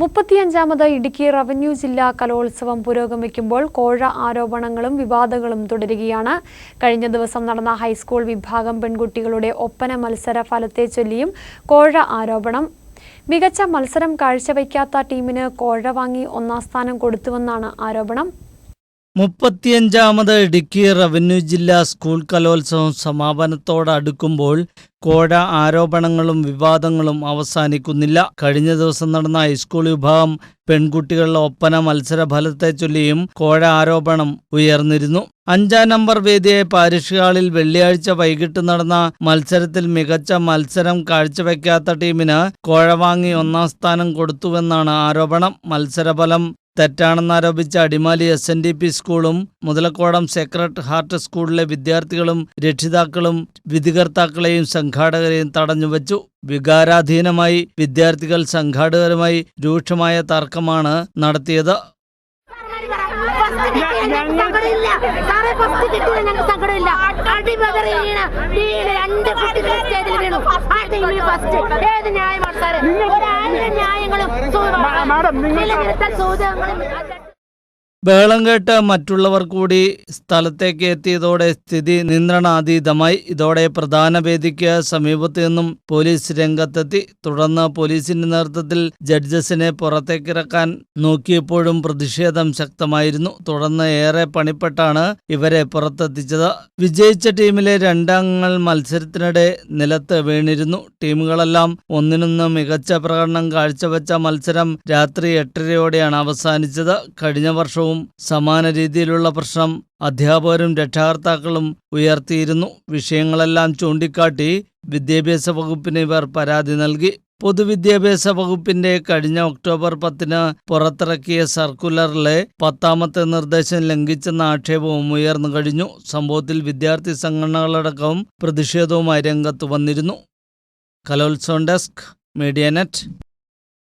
മുപ്പത്തിയഞ്ചാമത് Idukki revenue ജില്ലാ കലോത്സവം പുരോഗമിക്കുമ്പോൾ കോഴ ആരോപണങ്ങളും വിവാദങ്ങളും തുടരുകയാണ്. കഴിഞ്ഞ ദിവസം നടന്ന ഹൈസ്കൂൾ വിഭാഗം പെൺകുട്ടികളുടെ ഒപ്പന മത്സര ഫലത്തെ ചൊല്ലിയും കോഴ ആരോപണം. മികച്ച മത്സരം കാഴ്ചവയ്ക്കാത്ത ടീമിന് കോഴ വാങ്ങി ഒന്നാം സ്ഥാനം കൊടുത്തുവെന്നാണ് ആരോപണം. മുപ്പത്തിയഞ്ചാമത് ഇടുക്കി റവന്യൂ ജില്ലാ സ്കൂൾ കലോത്സവം സമാപനത്തോടടുക്കുമ്പോൾ കോഴ ആരോപണങ്ങളും വിവാദങ്ങളും അവസാനിക്കുന്നില്ല. കഴിഞ്ഞ ദിവസം നടന്ന ഹൈസ്കൂൾ വിഭാഗം പെൺകുട്ടികളുടെ ഒപ്പന മത്സര ഫലത്തെ ചൊല്ലിയും കോഴ ആരോപണം ഉയർന്നിരുന്നു. അഞ്ചാം നമ്പർ വേദിയായ പാരിഷ് ഹാളിൽ വെള്ളിയാഴ്ച വൈകിട്ട് നടന്ന മത്സരത്തിൽ മികച്ച മത്സരം കാഴ്ചവെക്കാത്ത ടീമിന് കോഴ വാങ്ങി ഒന്നാം സ്ഥാനം കൊടുത്തുവെന്നാണ് ആരോപണം. മത്സരഫലം തെറ്റാണെന്നാരോപിച്ച Adimali S N D P സ്കൂളും മുതലക്കോടം സെക്രട്ട് ഹാർട്ട് സ്കൂളിലെ വിദ്യാർത്ഥികളും രക്ഷിതാക്കളും വിധികർത്താക്കളെയും സംഘാടകരെയും തടഞ്ഞുവച്ചു വികാരാധീനമായി വിദ്യാർത്ഥികൾ സംഘാടകരുമായി രൂക്ഷമായ തർക്കമാണ് നടത്തിയത് ഏത് ന്യായമാണ് സാറേ ന്യായങ്ങളും നിലനിർത്തൽ സൂചകങ്ങളും ബഹളം കേട്ട് മറ്റുള്ളവർ കൂടി സ്ഥലത്തേക്ക് എത്തിയതോടെ സ്ഥിതി നിയന്ത്രണാതീതമായി. ഇതോടെ പ്രധാന വേദിക്ക് സമീപത്തു നിന്നും പോലീസ് രംഗത്തെത്തി. തുടർന്ന് പോലീസിന്റെ നേതൃത്വത്തിൽ ജഡ്ജസിനെ പുറത്തേക്കിറക്കാൻ നോക്കിയപ്പോഴും പ്രതിഷേധം ശക്തമായിരുന്നു. തുടർന്ന് ഏറെ പണിപ്പെട്ടാണ് ഇവരെ പുറത്തെത്തിച്ചത്. വിജയിച്ച ടീമിലെ രണ്ടംഗങ്ങൾ മത്സരത്തിനിടെ നിലത്ത് വീണിരുന്നു. ടീമുകളെല്ലാം ഒന്നിനൊന്ന് മികച്ച പ്രകടനം കാഴ്ചവെച്ച മത്സരം രാത്രി എട്ടരയോടെയാണ് അവസാനിച്ചത്. കഴിഞ്ഞ വർഷവും സമാന രീതിയിലുള്ള പ്രശ്നം അധ്യാപകരും രക്ഷാകർത്താക്കളും ഉയർത്തിയിരുന്നു. വിഷയങ്ങളെല്ലാം ചൂണ്ടിക്കാട്ടി വിദ്യാഭ്യാസ വകുപ്പിന് ഇവർ പരാതി നൽകി. പൊതുവിദ്യാഭ്യാസ വകുപ്പിന്റെ കഴിഞ്ഞ ഒക്ടോബർ പത്തിന് പുറത്തിറക്കിയ സർക്കുലറിലെ പത്താമത്തെ നിർദ്ദേശം ലംഘിച്ചെന്ന ആക്ഷേപവും ഉയർന്നു കഴിഞ്ഞു. സംഭവത്തിൽ വിദ്യാർത്ഥി സംഘടനകളടക്കം പ്രതിഷേധവുമായി രംഗത്ത് വന്നിരുന്നു. കലോത്സവം ഡെസ്ക് മീഡിയ നെറ്റ്.